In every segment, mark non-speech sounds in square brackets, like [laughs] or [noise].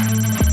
У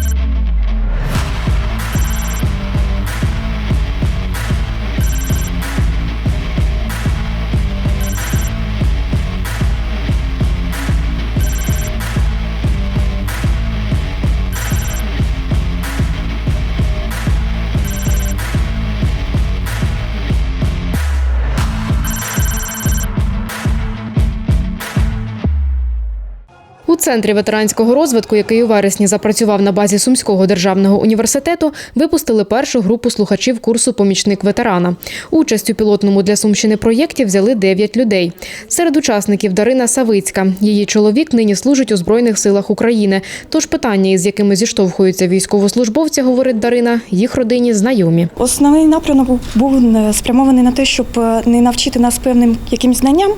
центрі ветеранського розвитку, який у вересні запрацював на базі Сумського державного університету, випустили першу групу слухачів курсу Помічник ветерана. Участь у пілотному для Сумщини проєкті взяли 9 людей. Серед учасників Дарина Савицька. Її чоловік нині служить у Збройних силах України. Тож питання, із якими зіштовхуються військовослужбовці, говорить Дарина, їх родині знайомі. Основний напрямок був- е, спрямований на те, щоб е, не навчити нас певним якимсь знанням,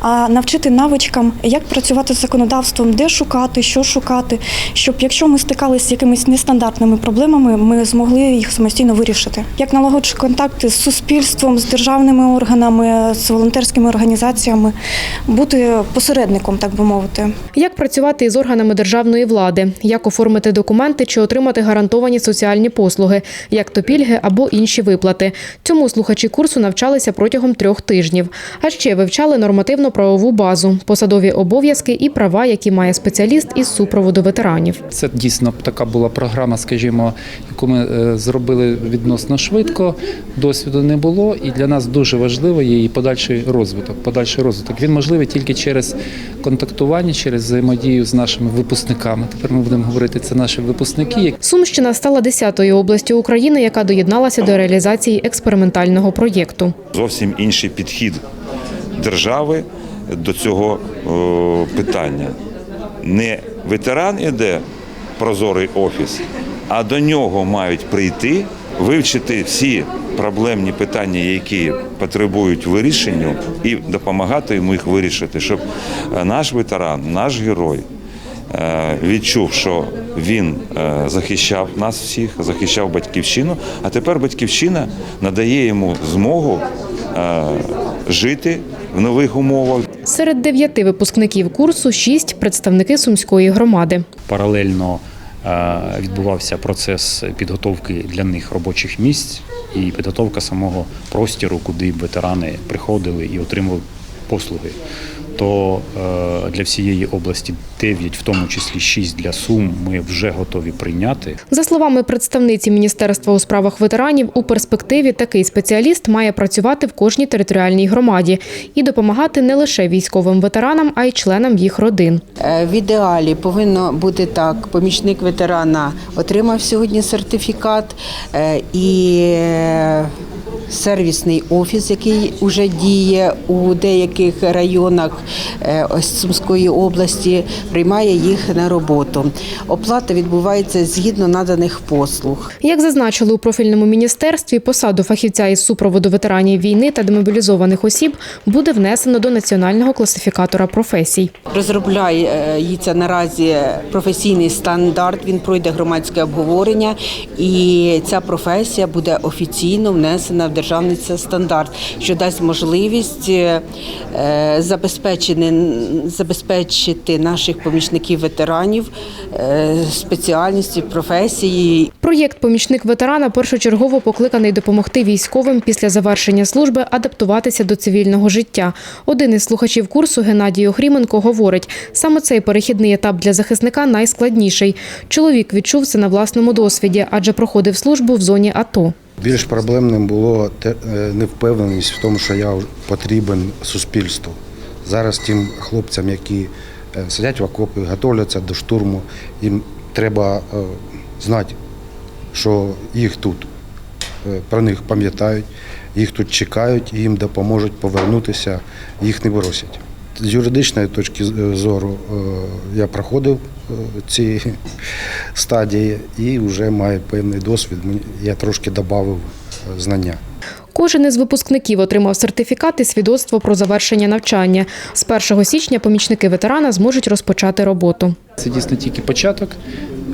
а навчити навичкам, як працювати з законодавством, де шукати, що шукати, щоб якщо ми стикалися з якимись нестандартними проблемами, ми змогли їх самостійно вирішити. Як налагоджувати контакти з суспільством, з державними органами, з волонтерськими організаціями, бути посередником, так би мовити. Як працювати із органами державної влади, як оформити документи чи отримати гарантовані соціальні послуги, як то пільги або інші виплати. Цьому слухачі курсу навчалися протягом трьох тижнів. А ще вивчали нормативно-правову базу, посадові обов'язки і права, які має спеціаліст із супроводу ветеранів. Це дійсно така була програма, скажімо, яку ми е, зробили відносно швидко. Досвіду не було, і для нас дуже важливо є її подальший розвиток. Подальший розвиток він можливий тільки через контактування, через взаємодію з нашими випускниками. Тепер ми будемо говорити, це наші випускники, Сумщина стала десятою областю України, яка доєдналася до реалізації експериментального проєкту. зовсім інший підхід держави до цього питання. Не ветеран іде прозорий офіс, а до нього мають прийти, вивчити всі проблемні питання, які потребують вирішення, і допомагати йому їх вирішити, щоб е, наш ветеран, наш герой. е, Відчув, що він е, захищав нас всіх, захищав батьківщину, а тепер батьківщина надає йому змогу жити в нових умовах, Серед дев'яти випускників курсу шість представники сумської громади. паралельно е, відбувався процес підготовки для них робочих місць і підготовка самого простіру, куди ветерани приходили і отримували послуги. То е, для всієї області 9, в тому числі 6 для Сум, ми вже готові прийняти. За словами представниці Міністерства у справах ветеранів, у перспективі такий спеціаліст має працювати в кожній територіальній громаді і допомагати не лише військовим ветеранам, а й членам їх родин. Е, В ідеалі повинно бути так: помічник ветерана отримав сьогодні сертифікат е, і сервісний офіс, який вже діє у деяких районах е, Сумської області, приймає їх на роботу. Оплата відбувається згідно наданих послуг. Як зазначили у профільному міністерстві, посаду фахівця із супроводу ветеранів війни та демобілізованих осіб буде внесено до національного класифікатора професій. Розробляється наразі професійний стандарт. Він пройде громадське обговорення, і ця професія буде офіційно внесена в державний це стандарт, що дасть можливість е, забезпечити, наших помічників ветеранів е, спеціальності, професії Проєкт Помічник ветерана першочергово покликаний допомогти військовим після завершення служби адаптуватися до цивільного життя. Один із слухачів курсу Геннадій Охріменко говорить, саме цей перехідний етап для захисника найскладніший. Чоловік відчув це на власному досвіді, адже проходив службу в зоні АТО. Більш проблемним було е, невпевненість в тому, що я потрібен суспільству. Зараз тим хлопцям, які е, сидять в окопі, готуються до штурму, їм треба е, знати, що їх тут про них пам'ятають, їх тут чекають, їм допоможуть повернутися, їх не бросять. З юридичної точки зору е, я проходив е, ці [laughs] стадії і вже маю певний досвід. Я трошки додав знання. Кожен із випускників отримав сертифікат і свідоцтво про завершення навчання. З 1 січня помічники ветерана зможуть розпочати роботу. це дійсно тільки початок.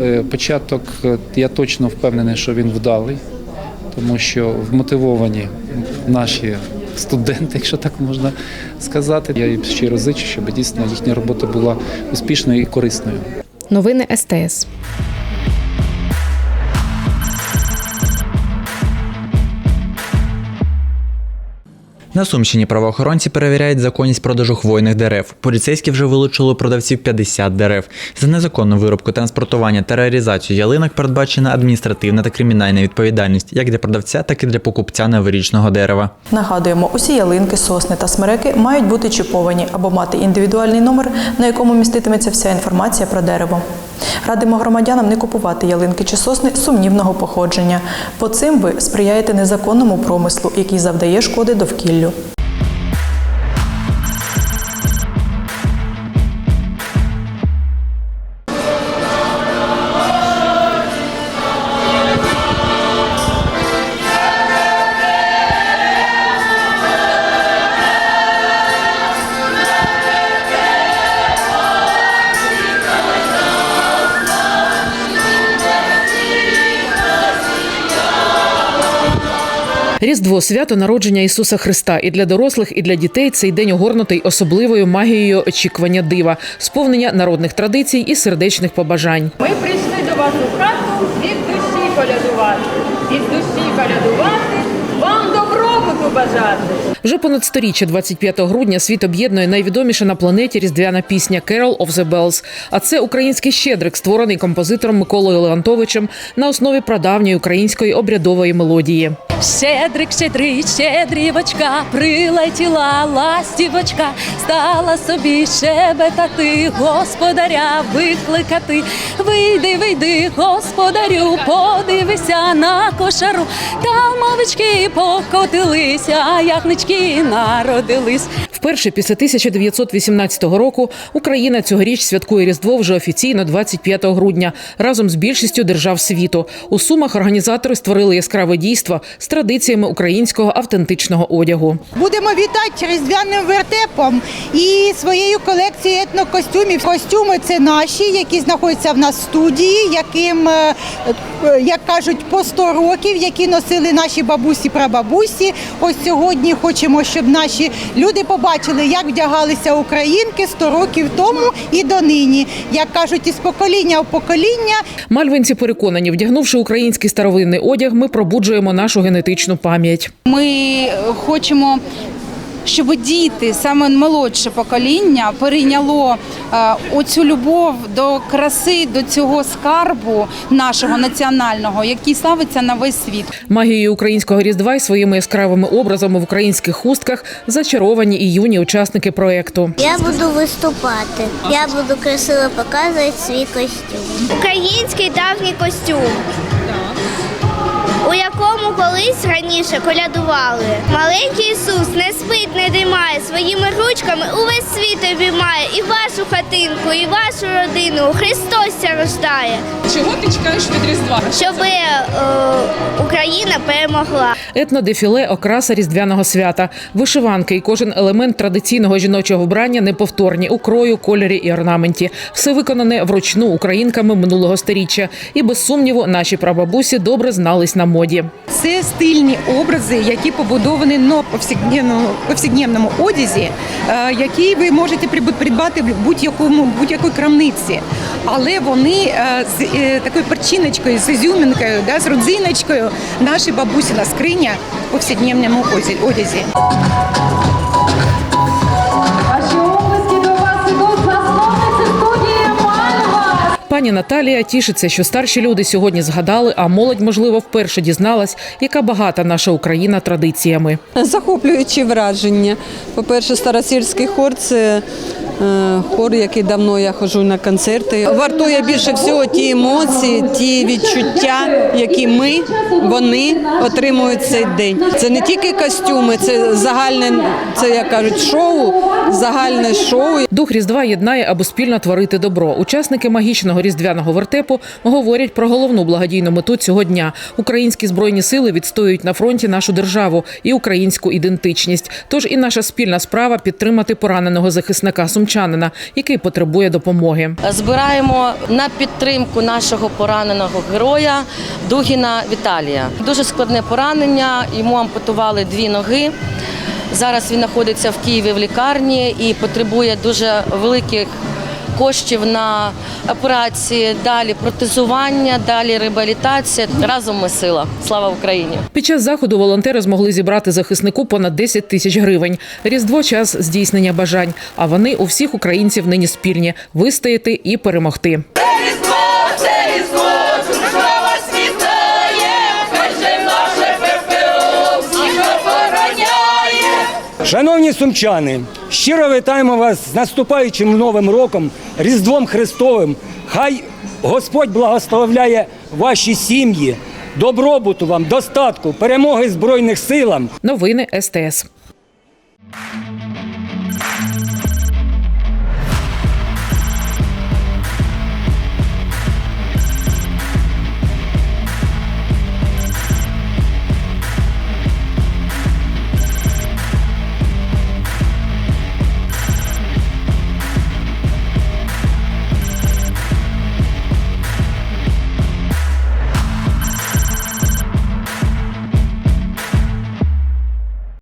Е, Початок, е, я точно впевнений, що він вдалий, тому що вмотивовані наші студенти, якщо так можна сказати. Я їм щиро зичу, щоб дійсно їхня робота була успішною і корисною. Новини СТС. На Сумщині правоохоронці перевіряють законність продажу хвойних дерев. Поліцейські вже вилучили продавців 50 дерев. За незаконну вирубку, транспортування та реалізацію ялинок передбачена адміністративна та кримінальна відповідальність як для продавця, так і для покупця новорічного дерева. Нагадуємо, усі ялинки, сосни та смереки мають бути чіповані або мати індивідуальний номер, на якому міститиметься вся інформація про дерево. Радимо громадянам не купувати ялинки чи сосни сумнівного походження, бо цим ви сприяєте незаконному промислу, який завдає шкоди pueblo. Різдво свято народження Ісуса Христа і для дорослих, і для дітей цей день огорнутий особливою магією очікування дива, сповнення народних традицій і сердечних побажань. Ми прийшли до вас у хату від душі колядувати. Від душі колядувати, вам добробуту бажати. Вже понад сторіччя, 25 грудня, світ об'єднує найвідоміша на планеті різдвяна пісня «Carol of the Bells». А це український щедрик, створений композитором Миколою Леонтовичем на основі прадавньої української обрядової мелодії. Щедрик, щедрий, щедрівочка, прилетіла ластівочка, стала собі щебетати, господаря викликати. Вийди, вийди, господарю, подивися на кошару. Там мовички покотилися, а ягнички народились. Вперше після 1918 року Україна цьогоріч святкує Різдво вже офіційно 25 грудня разом з більшістю держав світу. У Сумах організатори створили яскраве дійство з традиціями українського автентичного одягу. Будемо вітати різдвяним вертепом і своєю колекцією етнокостюмів. Костюми це наші, які знаходяться в нас в студії, яким, е, е, як кажуть, по 100 років, які носили наші бабусі прабабусі. Ось сьогодні хочемо, щоб наші люди побачили, як вдягалися українки 100 років тому і донині. Як кажуть, із покоління в покоління Мальвинці переконані, вдягнувши український старовинний одяг, ми пробуджуємо нашу генетичну пам'ять. Ми хочемо. Щоб діти, саме молодше покоління, перейняло е, оцю любов до краси, до цього скарбу нашого національного, який славиться на весь світ. Магією українського різдва і своїми яскравими образами в українських хустках зачаровані і юні учасники проекту. Я буду виступати. Я буду красиво показувати свій костюм. Український давній костюм. У якому колись раніше колядували. Маленький Ісус не спить, не димає, своїми ручками увесь світ обіймає і вашу хатинку, і вашу родину. Христос рождає. Чого ти чекаєш від Різдва? Щоб е, Україна перемогла. Етнодефіле окраса різдвяного свята, вишиванки і кожен елемент традиційного жіночого вбрання неповторні у крою, кольорі і орнаменті. Все виконане вручну українками минулого сторіччя. І без сумніву, наші прабабусі добре знались на моді. це стильні образи, які побудовані на повсякденному, одязі, е, які ви можете придбати в будь-якому будь-якій крамниці. Але вони е, з е, такою перчиночкою, з ізюминкою, да, з родзиночкою, наші бабусіна скриня в повсякденному одязі-. Пані Наталія тішиться, що старші люди сьогодні згадали, а молодь, можливо, вперше дізналась, яка багата наша Україна традиціями. Захоплюючі враження. По-перше, старосільський хор це хор, який давно я ходжу на концерти. Вартує більше всього ті емоції, ті відчуття, які ми, вони отримують цей день. Це не тільки костюми, це загальне, це як кажуть, шоу, загальне шоу. Дух Різдва єднає, аби спільно творити добро. Учасники магічного різдвяного вертепу говорять про головну благодійну мету цього дня. Українські збройні сили відстоюють на фронті нашу державу і українську ідентичність. Тож і наша спільна справа підтримати пораненого захисника сумчанина, який потребує допомоги. Збираємо на підтримку нашого пораненого героя Дугіна Віталія. Дуже складне поранення. Йому ампутували дві ноги. Зараз він знаходиться в Києві в лікарні і потребує дуже великих коштів на операції, далі протезування, далі реабілітація. Разом ми сила. Слава Україні! Під час заходу волонтери змогли зібрати захиснику понад 10 тисяч гривень. Різдво час здійснення бажань. А вони у всіх українців нині спільні вистояти і перемогти. Шановні сумчани, щиро вітаємо вас з наступаючим новим роком, Різдвом Христовим. Хай Господь благословляє ваші сім'ї, добробуту вам, достатку, перемоги Збройних силам. Новини СТС.